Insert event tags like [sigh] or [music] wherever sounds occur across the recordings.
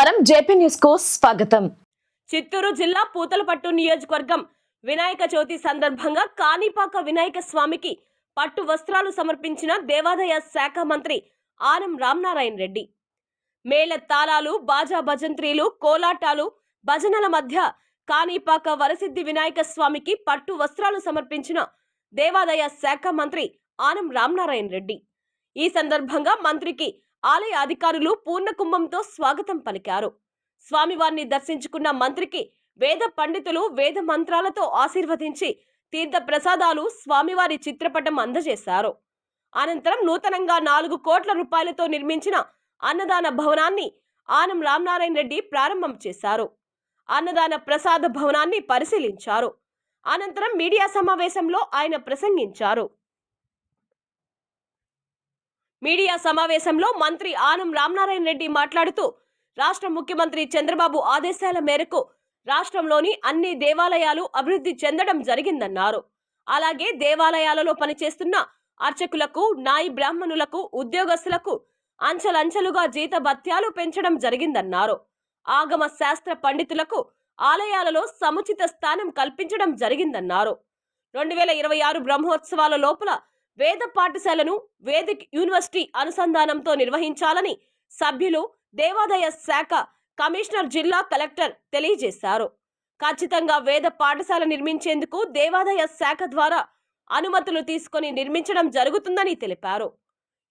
నమస్కారం. జేపీ న్యూస్కు స్వాగతం. చిత్తూరు జిల్లా పూతలపట్టు నియోజకవర్గం వినాయక చవితి సందర్భంగా కాణిపాక వినాయక స్వామికి పట్టు వస్త్రాలు సమర్పించిన దేవాదాయ శాఖ మంత్రి ఆనం రామనారాయణ రెడ్డి. మేళ తాళాలు బాజా భజంత్రీలు కోలాటాలు భజనల మధ్య కాణిపాక వరసిద్ధి వినాయక స్వామికి పట్టు వస్త్రాలు సమర్పించిన దేవాదాయ శాఖ మంత్రి ఆనం రామనారాయణ రెడ్డి. ఈ సందర్భంగా మంత్రికి ఆలయ అధికారులు పూర్ణ కుంభంతో స్వాగతం పలికారు. స్వామివారిని దర్శించుకున్న మంత్రికి వేద పండితులు వేద మంత్రాలతో ఆశీర్వదించి తీర్థ ప్రసాదాలు స్వామివారి చిత్రపటం అందజేశారు. అనంతరం నూతనంగా నాలుగు కోట్ల రూపాయలతో నిర్మించిన అన్నదాన భవనాన్ని ఆనం రామనారాయణ రెడ్డి ప్రారంభం చేశారు. అన్నదాన ప్రసాద భవనాన్ని పరిశీలించారు. అనంతరం మీడియా సమావేశంలో ఆయన ప్రసంగించారు. మీడియా సమావేశంలో మంత్రి ఆనం రామనారాయణ రెడ్డి మాట్లాడుతూ రాష్ట్ర ముఖ్యమంత్రి చంద్రబాబు ఆదేశాల మేరకు రాష్ట్రంలోని అన్ని దేవాలయాలు అభివృద్ధి చెందడం జరిగిందన్నారు. అలాగే దేవాలయాలలో పనిచేస్తున్న అర్చకులకు నాయి బ్రాహ్మణులకు ఉద్యోగస్తులకు అంచెలంచెలుగా జీత భత్యాలు పెంచడం జరిగిందన్నారు. ఆగమ శాస్త్ర పండితులకు ఆలయాలలో సముచిత స్థానం కల్పించడం జరిగిందన్నారు. రెండు వేల ఇరవై ఆరు బ్రహ్మోత్సవాల లోపల వేద పాఠశాలను వేదిక్ యూనివర్సిటీ అనుసంధానంతో నిర్వహించాలని సభ్యులు దేవాదాయ శాఖ కమిషనర్ జిల్లా కలెక్టర్ తెలియజేశారు. ఖచ్చితంగా వేద పాఠశాల నిర్మించేందుకు దేవాదాయ శాఖ ద్వారా అనుమతులు తీసుకొని నిర్మించడం జరుగుతుందని తెలిపారు.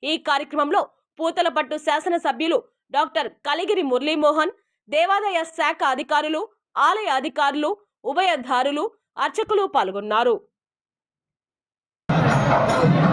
ఈ కార్యక్రమంలో పూతలపట్టు శాసనసభ్యులు డాక్టర్ కలిగిరి మురళీమోహన్ దేవాదాయ శాఖ అధికారులు ఆలయ అధికారులు ఉభయధారులు అర్చకులు పాల్గొన్నారు. Thank [laughs] you.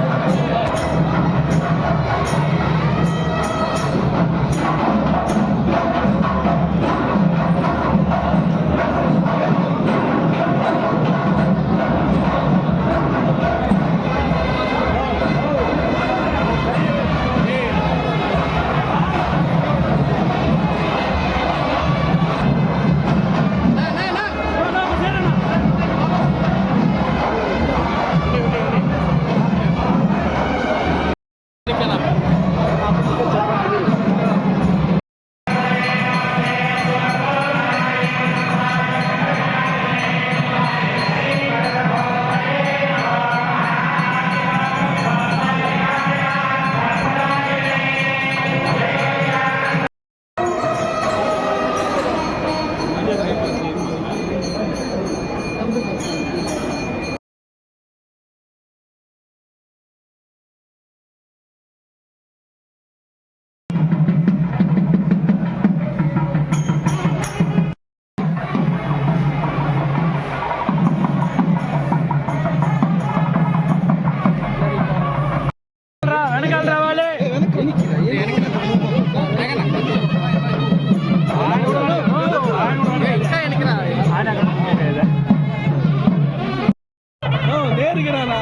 நடிக்கிறாரா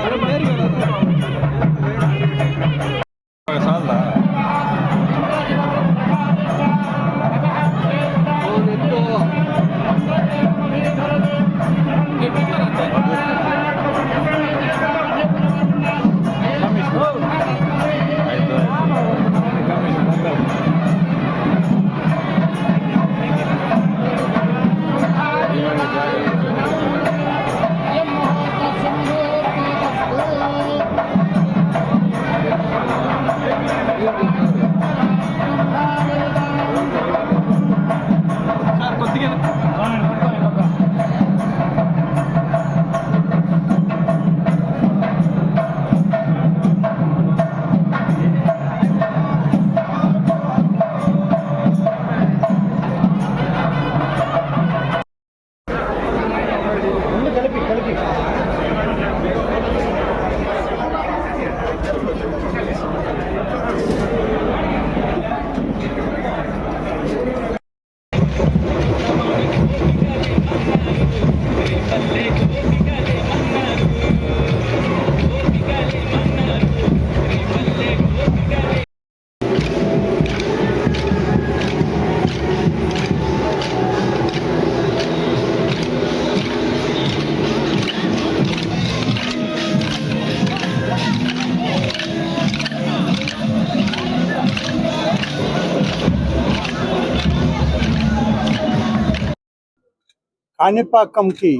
కాణిపాకంకి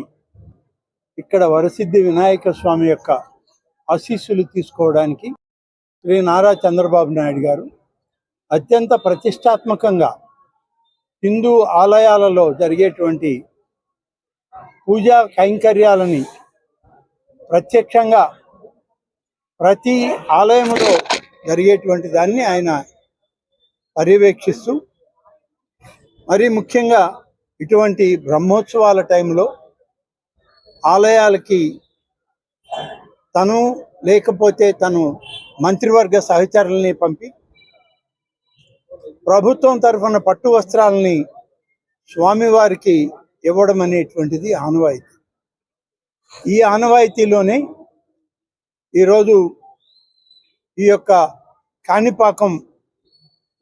ఇక్కడ వరసిద్ధి వినాయక స్వామి యొక్క ఆశీస్సులు తీసుకోవడానికి శ్రీ నారా చంద్రబాబు నాయుడు గారు అత్యంత ప్రతిష్టాత్మకంగా హిందూ ఆలయాలలో జరిగేటువంటి పూజా కైంకర్యాలని ప్రత్యక్షంగా ప్రతి ఆలయంలో జరిగేటువంటి దాన్ని ఆయన పర్యవేక్షిస్తూ మరీ ముఖ్యంగా ఇటువంటి బ్రహ్మోత్సవాల టైంలో ఆలయాలకి తను లేకపోతే తను మంత్రివర్గ సహచరుల్ని పంపి ప్రభుత్వం తరఫున పట్టు వస్త్రాలని స్వామివారికి ఇవ్వడం అనేటువంటిది ఆనవాయితీ. ఈ ఆనవాయితీలోనే ఈరోజు ఈ యొక్క కాణిపాకం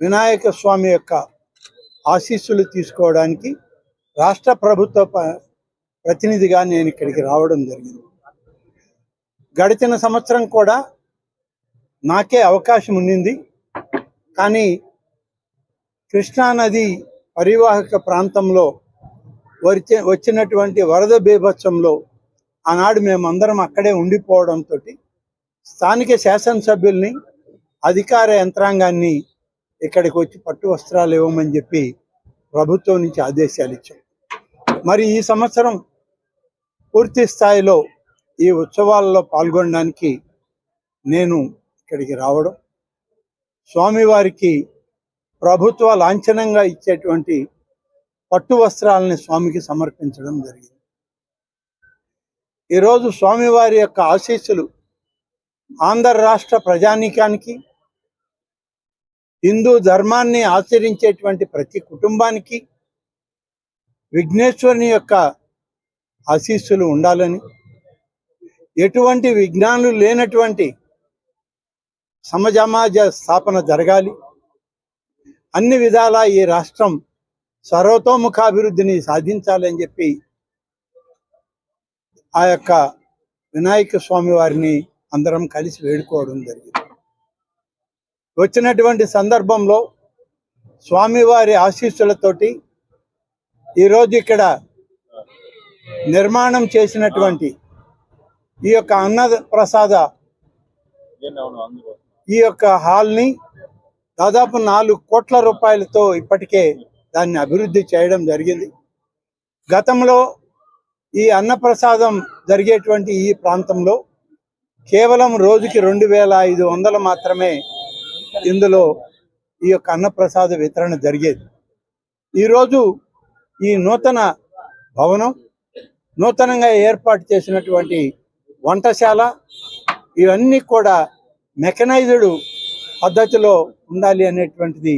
వినాయక స్వామి యొక్క ఆశీస్సులు తీసుకోవడానికి రాష్ట్ర ప్రభుత్వ ప- ప్రతినిధిగా నేను ఇక్కడికి రావడం జరిగింది. గడిచిన సంవత్సరం కూడా నాకే అవకాశం ఉండింది. కానీ కృష్ణానది పరివాహక ప్రాంతంలో వచ్చే వచ్చినటువంటి వరద బీభత్సంలో ఆనాడు మేమందరం అక్కడే ఉండిపోవడంతో స్థానిక శాసనసభ్యుల్ని అధికార యంత్రాంగాన్ని ఇక్కడికి వచ్చి పట్టు వస్త్రాలు ఇవ్వమని చెప్పి ప్రభుత్వం నుంచి ఆదేశాలు ఇచ్చాం. మరి ఈ సంవత్సరం పూర్తి స్థాయిలో ఈ ఉత్సవాల్లో పాల్గొనడానికి నేను ఇక్కడికి రావడం స్వామివారికి ప్రభుత్వ లాంఛనంగా ఇచ్చేటువంటి పట్టు వస్త్రాలని స్వామికి సమర్పించడం జరిగింది. ఈరోజు స్వామివారి యొక్క ఆశీస్సులు ఆంధ్ర రాష్ట్ర ప్రజానీకానికి హిందూ ధర్మాన్ని ఆచరించేటువంటి ప్రతి కుటుంబానికి విఘ్నేశ్వరుని యొక్క ఆశీస్సులు ఉండాలని ఎటువంటి విఘ్నాలు లేనటువంటి సమజమాజ స్థాపన జరగాలి. అన్ని విధాలా ఈ రాష్ట్రం సర్వతోముఖాభివృద్ధిని సాధించాలని చెప్పి ఆ యొక్క వినాయక స్వామి వారిని అందరం కలిసి వేడుకోవడం జరిగింది. వచ్చినటువంటి సందర్భంలో స్వామివారి ఆశీస్సులతోటి ఈరోజు ఇక్కడ నిర్మాణం చేసినటువంటి ఈ యొక్క అన్న ప్రసాద ఈ యొక్క హాల్ని దాదాపు నాలుగు కోట్ల రూపాయలతో ఇప్పటికే దాన్ని అభివృద్ధి చేయడం జరిగింది. గతంలో ఈ అన్నప్రసాదం జరిగేటువంటి ఈ ప్రాంతంలో కేవలం రోజుకి రెండు వేల ఐదు వందలు మాత్రమే ఇందులో ఈ యొక్క అన్నప్రసాద వితరణ జరిగేది. ఈరోజు ఈ నూతన భవనం నూతనంగా ఏర్పాటు చేసినటువంటి వంటశాల ఇవన్నీ కూడా మెకనైజ్డ్ పద్ధతిలో ఉండాలి అనేటువంటిది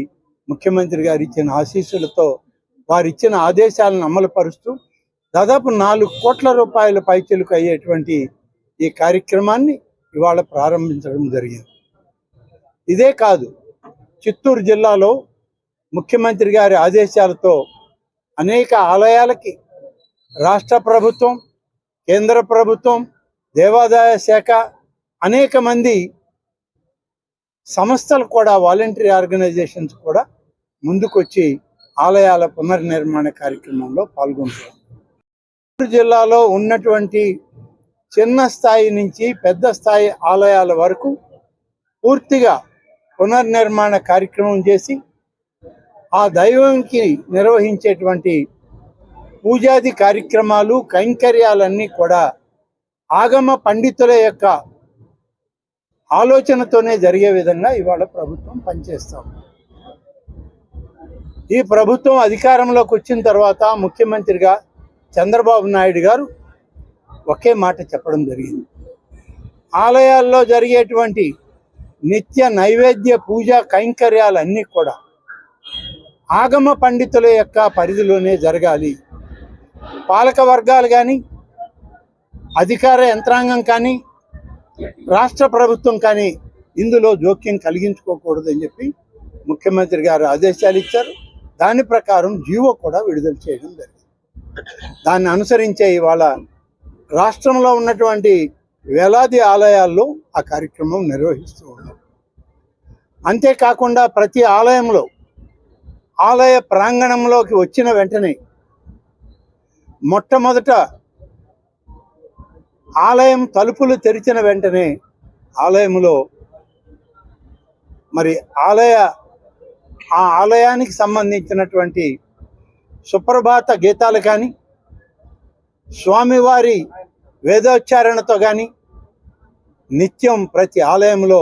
ముఖ్యమంత్రి గారు ఇచ్చిన ఆశీస్సులతో వారు ఇచ్చిన ఆదేశాలను అమలు పరుస్తూ దాదాపు నాలుగు కోట్ల రూపాయల పైచలకు అయ్యేటువంటి ఈ కార్యక్రమాన్ని ఇవాళ ప్రారంభించడం జరిగింది. ఇదే కాదు చిత్తూరు జిల్లాలో ముఖ్యమంత్రి గారి ఆదేశాలతో అనేక ఆలయాలకి రాష్ట్ర ప్రభుత్వం కేంద్ర ప్రభుత్వం దేవాదాయ శాఖ అనేక మంది సంస్థలు కూడా వాలంటరీ ఆర్గనైజేషన్స్ కూడా ముందుకొచ్చి ఆలయాల పునర్నిర్మాణ కార్యక్రమంలో పాల్గొంటారు గుంటూరు జిల్లాలో ఉన్నటువంటి చిన్న స్థాయి నుంచి పెద్ద స్థాయి ఆలయాల వరకు పూర్తిగా పునర్నిర్మాణ కార్యక్రమం చేసి ఆ దైవంకి నిర్వహించేటువంటి పూజాది కార్యక్రమాలు కైంకర్యాలన్నీ కూడా ఆగమ పండితుల యొక్క ఆలోచనతోనే జరిగే విధంగా ఇవాళ ప్రభుత్వం పనిచేస్తాం. ఈ ప్రభుత్వం అధికారంలోకి వచ్చిన తర్వాత ముఖ్యమంత్రిగా చంద్రబాబు నాయుడు గారు ఒకే మాట చెప్పడం జరిగింది. ఆలయాల్లో జరిగేటువంటి నిత్య నైవేద్య పూజా కైంకర్యాలన్నీ కూడా ఆగమ పండితుల యొక్క పరిధిలోనే జరగాలి. పాలక వర్గాలు కానీ అధికార యంత్రాంగం కానీ రాష్ట్ర ప్రభుత్వం కానీ ఇందులో జోక్యం కలిగించుకోకూడదని చెప్పి ముఖ్యమంత్రి గారు ఆదేశాలు ఇచ్చారు. దాని ప్రకారం జీవో కూడా విడుదల చేయడం జరిగింది. దాన్ని అనుసరించే ఇవాళ రాష్ట్రంలో ఉన్నటువంటి వేలాది ఆలయాల్లో ఆ కార్యక్రమం నిర్వహిస్తూ ఉన్నారు అంతేకాకుండా ప్రతి ఆలయంలో ఆలయ ప్రాంగణంలోకి వచ్చిన వెంటనే మొట్టమొదట ఆలయం తలుపులు తెరిచిన వెంటనే ఆలయంలో మరి ఆలయ ఆ ఆలయానికి సంబంధించినటువంటి సుప్రభాత గీతాలు కానీ స్వామివారి వేదోచ్చారణతో కానీ నిత్యం ప్రతి ఆలయంలో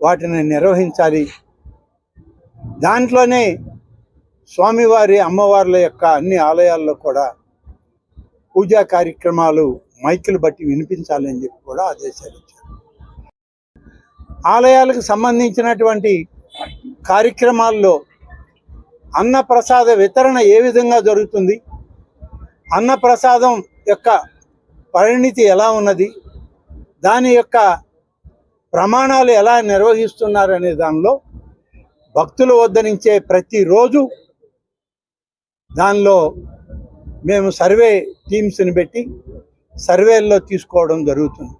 వాటిని నిర్వహించాలి. దాంట్లోనే స్వామివారి అమ్మవార్ల యొక్క అన్ని ఆలయాల్లో కూడా పూజా కార్యక్రమాలు మైకులు బట్టి వినిపించాలని చెప్పి కూడా ఆదేశాలు ఇచ్చారు. ఆలయాలకు సంబంధించినటువంటి కార్యక్రమాల్లో అన్నప్రసాద వితరణ ఏ విధంగా జరుగుతుంది? అన్నప్రసాదం యొక్క పరిణితి ఎలా ఉన్నది? దాని యొక్క ప్రమాణాలు ఎలా నిర్వహిస్తున్నారు అనే దానిలో భక్తులు వద్దనించే ప్రతిరోజు దానిలో మేము సర్వే టీమ్స్ని పెట్టి సర్వేల్లో తీసుకోవడం జరుగుతుంది.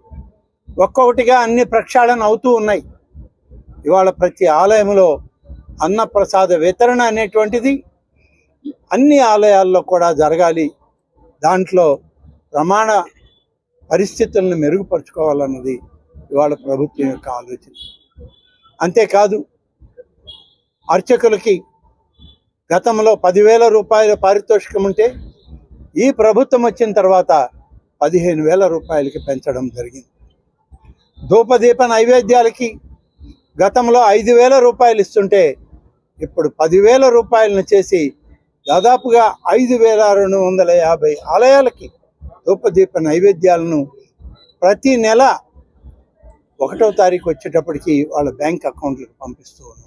ఒక్కొక్కటిగా అన్ని ప్రక్షాళన అవుతూ ఉన్నాయి. ఇవాళ ప్రతి ఆలయంలో అన్నప్రసాద వితరణ అనేటువంటిది అన్ని ఆలయాల్లో కూడా జరగాలి. దాంట్లో ప్రమాణ పరిస్థితులను మెరుగుపరుచుకోవాలన్నది ఇవాళ ప్రభుత్వం యొక్క ఆలోచన. అంతేకాదు అర్చకులకి గతంలో పదివేల రూపాయల పారితోషికం ఉంటే ఈ ప్రభుత్వం వచ్చిన తర్వాత పదిహేను వేల రూపాయలకి పెంచడం జరిగింది. ధూపదీప నైవేద్యాలకి గతంలో ఐదు వేల రూపాయలు ఇస్తుంటే ఇప్పుడు పదివేల రూపాయలను చేసి దాదాపుగా ఐదు వేల రెండు వందల యాభై ఆలయాలకి ధూపదీప నైవేద్యాలను ప్రతి నెల ఒకటో తారీఖు వచ్చేటప్పటికి వాళ్ళ బ్యాంక్ అకౌంట్లకు పంపిస్తూ ఉన్నాం.